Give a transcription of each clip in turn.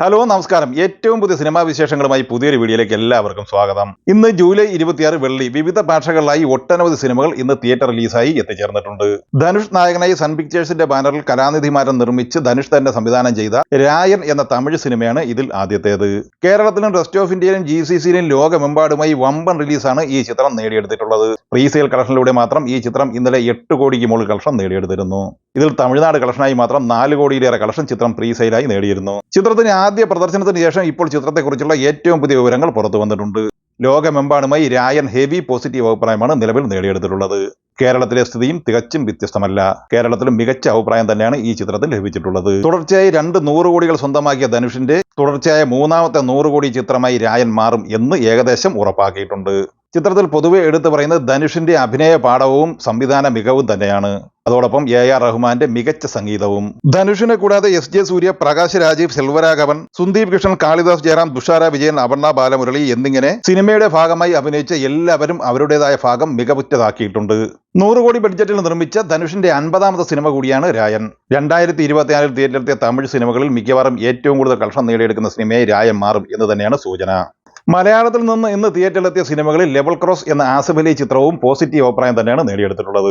Hello നമസ്കാരം. ഏറ്റവും പുതിയ സിനിമാ വിശേഷങ്ങളുമായി പുതിയൊരു വീഡിയോയിലേക്ക് എല്ലാവർക്കും സ്വാഗതം. ഇന്ന് ജൂലൈ ഇരുപത്തിയാറ് വെള്ളി വിവിധ ഭാഷകളിലായി ഒട്ടനവധി സിനിമകൾ ഇന്ന് തിയേറ്റർ റിലീസായി എത്തിച്ചേർന്നിട്ടുണ്ട്. ധനുഷ് നായകനായി സൺ പിക്ചേഴ്സിന്റെ ബാനറിൽ കലാനിധിമാരൻ നിർമ്മിച്ച് ധനുഷ് തന്നെ സംവിധാനം ചെയ്ത രായൻ എന്ന തമിഴ് സിനിമയാണ് ഇതിൽ ആദ്യത്തേത്. കേരളത്തിലും റെസ്റ്റ് ഓഫ് ഇന്ത്യയിലും ജി സി സിയിലും ലോകമെമ്പാടുമായി വമ്പൻ റിലീസാണ് ഈ ചിത്രം നേടിയെടുത്തിട്ടുള്ളത്. റീസെയിൽ കളക്ഷനിലൂടെ മാത്രം ഈ ചിത്രം ഇന്നലെ എട്ട് കോടിക്ക് മുകളിൽ കളക്ഷൻ നേടിയെടുത്തിരുന്നു. ഇതിൽ തമിഴ്നാട് കളക്ഷനായി മാത്രം നാല് കോടിയിലേറെ കളക്ഷൻ ചിത്രം പ്രീസെയിലായി നേടിയിരുന്നു. ചിത്രത്തിന് ആദ്യ പ്രദർശനത്തിന് ശേഷം ഇപ്പോൾ ചിത്രത്തെക്കുറിച്ചുള്ള ഏറ്റവും പുതിയ വിവരങ്ങൾ പുറത്തു വന്നിട്ടുണ്ട്. ലോകമെമ്പാടുമായി രായൻ ഹെവി പോസിറ്റീവ് അഭിപ്രായമാണ് നിലവിൽ നേടിയെടുത്തിട്ടുള്ളത്. കേരളത്തിലെ സ്ഥിതിയും തികച്ചും വ്യത്യസ്തമല്ല. കേരളത്തിലും മികച്ച അഭിപ്രായം തന്നെയാണ് ഈ ചിത്രത്തിൽ ലഭിച്ചിട്ടുള്ളത്. തുടർച്ചയായി രണ്ട് നൂറ് കോടികൾ സ്വന്തമാക്കിയ ധനുഷിന്റെ തുടർച്ചയായ മൂന്നാമത്തെ നൂറ് കോടി ചിത്രമായി രായൻ മാറും എന്ന് ഏകദേശം ഉറപ്പാക്കിയിട്ടുണ്ട്. ചിത്രത്തിൽ പൊതുവെ എടുത്തു പറയുന്നത് ധനുഷിന്റെ അഭിനയ പാഠവും സംവിധാന മികവും തന്നെയാണ്. അതോടൊപ്പം എ ആർ റഹ്മാന്റെ മികച്ച സംഗീതവും. ധനുഷിനെ കൂടാതെ എസ് ജെ സൂര്യ പ്രകാശ് രാജീവ് സെൽവരാഘവൻ സുന്ദീപ് കൃഷ്ണൻ കാളിദാസ് ജയറാം തുഷാര വിജയൻ അപർണ ബാലമുരളി എന്നിങ്ങനെ സിനിമയുടെ ഭാഗമായി അഭിനയിച്ച എല്ലാവരും അവരുടേതായ ഭാഗം മികവുറ്റതാക്കിയിട്ടുണ്ട്. നൂറ് കോടി ബഡ്ജറ്റിൽ നിർമ്മിച്ച ധനുഷിന്റെ അൻപതാമത്തെ സിനിമ കൂടിയാണ് രായൻ. രണ്ടായിരത്തി ഇരുപത്തിനാലിൽ തിയേറ്ററിലെത്തിയ തമിഴ് സിനിമകളിൽ മിക്കവാറും ഏറ്റവും കൂടുതൽ കളക്ഷൻ നേടിയെടുക്കുന്ന സിനിമയായി രായൻ മാറും എന്ന് തന്നെയാണ് സൂചന. മലയാളത്തിൽ നിന്ന് ഇന്ന് തിയേറ്ററിലെത്തിയ സിനിമകളിൽ ലെവൽ ക്രോസ് എന്ന ആസിഫ് അലി ചിത്രവും പോസിറ്റീവ് അഭിപ്രായം തന്നെയാണ് നേടിയെടുത്തിട്ടുള്ളത്.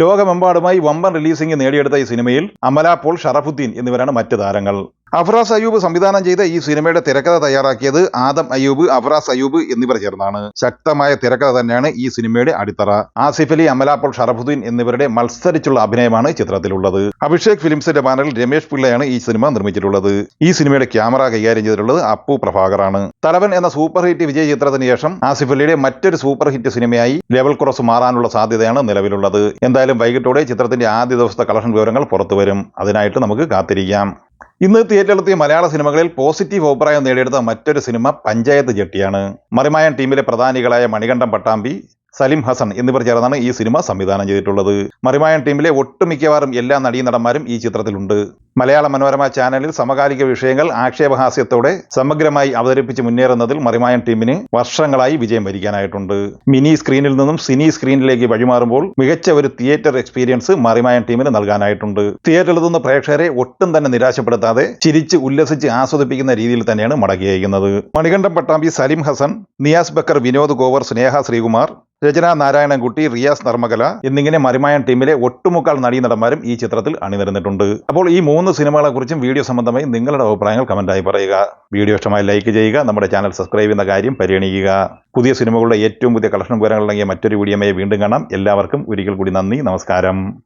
ലോകമെമ്പാടുമായി വമ്പൻ റിലീസിംഗ് നേടിയെടുത്ത ഈ സിനിമയിൽ അമല പോൾ ഷറഫുദ്ദീൻ എന്നിവരാണ് മറ്റ് താരങ്ങൾ. അഫ്രാസ് അയ്യൂബ് സംവിധാനം ചെയ്ത ഈ സിനിമയുടെ തിരക്കഥ തയ്യാറാക്കിയത് ആദം അയ്യൂബ് അഫ്രാസ് അയ്യൂബ് എന്നിവർ ചേർന്നാണ്. ശക്തമായ തിരക്കഥ തന്നെയാണ് ഈ സിനിമയുടെ അടിത്തറ. ആസിഫ് അലി അമലാപ്പോൾ പോൾ ഷറഫുദ്ദീൻ എന്നിവരുടെ മത്സരിച്ചുള്ള അഭിനയമാണ് ചിത്രത്തിലുള്ളത്. അഭിഷേക് ഫിലിംസിന്റെ ബാനറിൽ രമേഷ് പിള്ളയാണ് ഈ സിനിമ നിർമ്മിച്ചിട്ടുള്ളത്. ഈ സിനിമയുടെ ക്യാമറ കൈകാര്യം ചെയ്തിട്ടുള്ളത് അപ്പു പ്രഭാകറാണ്. തലവൻ എന്ന സൂപ്പർ ഹിറ്റ് വിജയ ചിത്രത്തിന് ശേഷം ആസിഫ് അലിയുടെ മറ്റൊരു സൂപ്പർ ഹിറ്റ് സിനിമയായി ലെവൽ ക്രോസ് മാറാനുള്ള സാധ്യതയാണ് നിലവിലുള്ളത്. എന്തായാലും വൈകിട്ടോടെ ചിത്രത്തിന്റെ ആദ്യ ദിവസത്തെ കളക്ഷൻ വിവരങ്ങൾ പുറത്തുവരും. അതിനായിട്ട് നമുക്ക് കാത്തിരിക്കാം. ഇന്ന് തിയേറ്ററിലെത്തിയ മലയാള സിനിമകളിൽ പോസിറ്റീവ് അഭിപ്രായം നേടിയെടുത്ത മറ്റൊരു സിനിമ പഞ്ചായത്ത് ജെട്ടിയാണ്. മറിമായൻ ടീമിലെ പ്രധാനികളായ മണികണ്ഠം പട്ടാമ്പി സലിം ഹസൻ എന്നിവർ ചേർന്നാണ് ഈ സിനിമ സംവിധാനം ചെയ്തിട്ടുള്ളത്. മറിമായൻ ടീമിലെ ഒട്ടുമിക്കവാറും എല്ലാ നടീ നടന്മാരും ഈ ചിത്രത്തിലുണ്ട്. മലയാള മനോരമ ചാനലിൽ സമകാലിക വിഷയങ്ങൾ ആക്ഷേപഹാസ്യത്തോടെ സമഗ്രമായി അവതരിപ്പിച്ച് മുന്നേറുന്നതിൽ മറിമായൻ ടീമിന് വർഷങ്ങളായി വിജയം വരിക്കാനായിട്ടുണ്ട്. മിനി സ്ക്രീനിൽ നിന്നും സിനി സ്ക്രീനിലേക്ക് വഴിമാറുമ്പോൾ മികച്ച ഒരു തിയേറ്റർ എക്സ്പീരിയൻസ് മറിമായൻ ടീമിന് നൽകാനായിട്ടുണ്ട്. തിയേറ്ററിൽ നിന്ന് പ്രേക്ഷകരെ ഒട്ടും തന്നെ നിരാശപ്പെടുത്താതെ ചിരിച്ച് ഉല്ലസിച്ച് ആസ്വദിപ്പിക്കുന്ന രീതിയിൽ തന്നെയാണ് മടങ്ങിയേക്കുന്നത് മണികണ്ഠൻ പട്ടാമ്പി സലിം ഹസൻ നിയാസ് ബക്കർ വിനോദ് ഗോവർ സ്നേഹ ശ്രീകുമാർ രചന നാരായണൻകുട്ടി റിയാസ് നർമ്മകല എന്നിങ്ങനെ മറിമായൻ ടീമിലെ ഒട്ടുമുക്കാൽ നടീനടന്മാരും ഈ ചിത്രത്തിൽ അണിനിരന്നിട്ടുണ്ട്. അപ്പോൾ ഈ മൂന്ന് സിനിമകളെക്കുറിച്ചും വീഡിയോ സംബന്ധമായി നിങ്ങളുടെ അഭിപ്രായങ്ങൾ കമന്റായി പറയുക. വീഡിയോ ഇഷ്ടമായി ലൈക്ക് ചെയ്യുക. നമ്മുടെ ചാനൽ സബ്സ്ക്രൈബ് ചെയ്യുന്ന കാര്യം പരിഗണിക്കുക. പുതിയ സിനിമകളുടെ ഏറ്റവും പുതിയ കളക്ഷൻ വിവരങ്ങളടങ്ങിയ മറ്റൊരു വീഡിയോമായി വീണ്ടും കാണാം. എല്ലാവർക്കും ഒരിക്കൽ കൂടി നന്ദി. നമസ്കാരം.